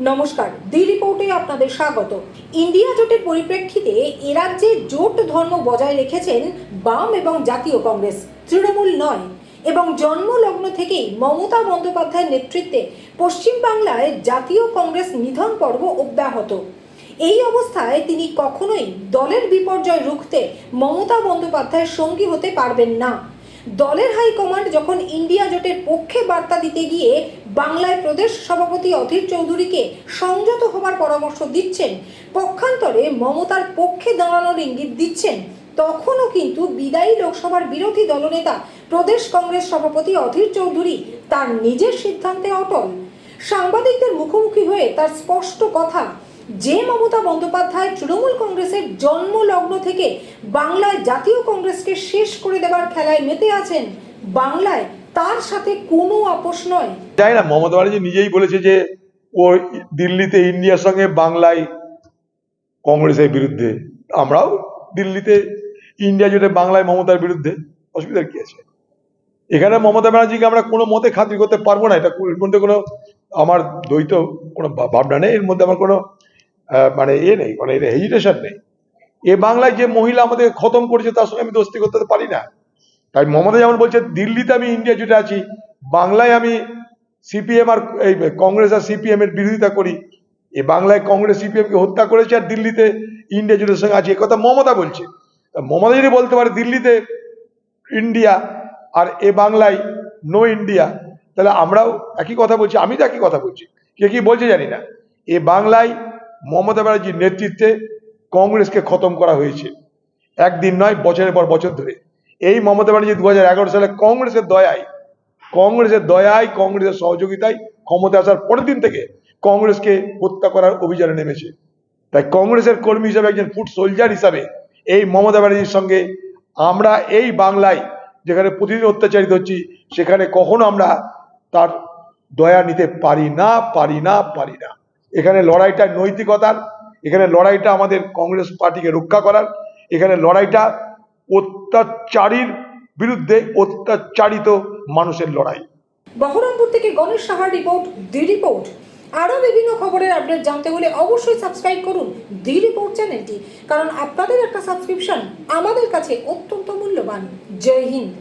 নমস্কার দি রিপোর্টে আপনাদের স্বাগত। ইন্ডিয়া জোটের পরিপ্রেক্ষিতে এ রাজ্যে জোট ধর্ম বজায় রেখেছেন বাম এবং জাতীয় কংগ্রেস, তৃণমূল নয়। এবং জন্মলগ্ন থেকেই মমতা বন্দ্যোপাধ্যায়ের নেতৃত্বে পশ্চিমবাংলায় জাতীয় কংগ্রেস নিধন পর্ব অব্যাহত। এই অবস্থায় তিনি কখনোই দলের বিপর্যয় রুখতে মমতা বন্দ্যোপাধ্যায়ের সঙ্গী হতে পারবেন না। দলের হাইকমান্ড যখন ইন্ডিয়া জোটের পক্ষে বার্তা দিতে গিয়ে বাংলায় প্রদেশ সভাপতি অধীর চৌধুরীকে সংযত হবার পরামর্শ দিচ্ছেন, পক্ষান্তরে মমতার পক্ষে দাঁড়ানোর ইঙ্গিত দিচ্ছেন, তখনও কিন্তু বিদায়ী লোকসভার বিরোধী দলনেতা প্রদেশ কংগ্রেস সভাপতি অধীর চৌধুরী তার নিজের সিদ্ধান্তে অটল। সাংবাদিকদের মুখোমুখি হয়ে তার স্পষ্ট কথা, যে মমতা বন্দ্যোপাধ্যায় তৃণমূল কংগ্রেসের জন্মলগ্ন থেকে বাংলায় জাতীয় কংগ্রেসকে শেষ করে দেবার খেলায় মেতে আছেন, বাংলায় তার সাথে কোনো আপোষ নয়। তাই না, মমতা ব্যানার্জি নিজেই বলেছে যে ও দিল্লিতে ইন্ডিয়ার সঙ্গে বাংলায় কংগ্রেসের বিরুদ্ধে। আমরাও দিল্লিতে, ইন্ডিয়া জুড়ে বাংলায় মমতার বিরুদ্ধে, অসুবিধার কি আছে? এখানে মমতা ব্যানার্জিকে আমরা কোনো মতে খাতির করতে পারব না, এটা কোনো আমার দ্বৈত কোনো ভাবনা নেই, এর মধ্যে আমার কোনো মানে এ নেই মানে হেজিটেশন নেই। এ বাংলায় যে মহিলা আমাদের খতম করেছে, তার সঙ্গে আমি দোস্তি করতে পারি না। তাই মমতা যেমন বলছে, দিল্লিতে আমি, ইন্ডিয়া জুটে আছি, বাংলায় আমি সিপিএম আর, এই, কংগ্রেস আর সিপিএম এর বিরোধিতা করি। এ বাংলায় কংগ্রেস সিপিএম কে হত্যা করেছে আর দিল্লিতে, ইন্ডিয়া জুটের সঙ্গে আছে, এ কথা মমতা বলছে। মমতা যদি বলতে পারে, দিল্লিতে ইন্ডিয়া আর এ বাংলায় নো ইন্ডিয়া তাহলে আমরাও একই কথা বলছি আমি তো একই কথা বলছি। কে কি বলছে জানি না। এ বাংলায় মমতা ব্যানার্জির নেতৃত্বে কংগ্রেসকে খতম করা হয়েছে। একদিন নয়, বছরের পর বছর ধরে। এই মমতা ব্যানার্জি দুহাজার এগারো সালে কংগ্রেসের দয়ায় কংগ্রেসের দয়ায়, কংগ্রেসের সহযোগিতায় ক্ষমতা আসার পরের দিন থেকে কংগ্রেসকে হত্যা করার অভিযানে নেমেছে। তাই কংগ্রেসের কর্মী হিসাবে একজন ফুট সোলজার হিসাবে এই মমতা ব্যানার্জির সঙ্গে আমরা এই বাংলায় যেখানে প্রতিদিন অত্যাচারিত হচ্ছি, সেখানে কখনো আমরা তার দয়া নিতে পারি না পারি না পারি না। এখানে লড়াইটা নৈতিকতার, এখানে লড়াইটা আমাদের কংগ্রেস পার্টিকে রক্ষা করার, এখানে লড়াইটা অত্যাচারীর বিরুদ্ধে অত্যাচারিত মানুষের লড়াই। বহরমপুর থেকে গণেশ সাহার রিপোর্ট, দি রিপোর্ট। আরও বিভিন্ন খবরের আপডেট জানতে হলে অবশ্যই সাবস্ক্রাইব করুন দি রিপোর্ট চ্যানেলটি, কারণ আপনাদের একটা সাবস্ক্রিপশন আমাদের কাছে অত্যন্ত মূল্যবান। জয় হিন্দ।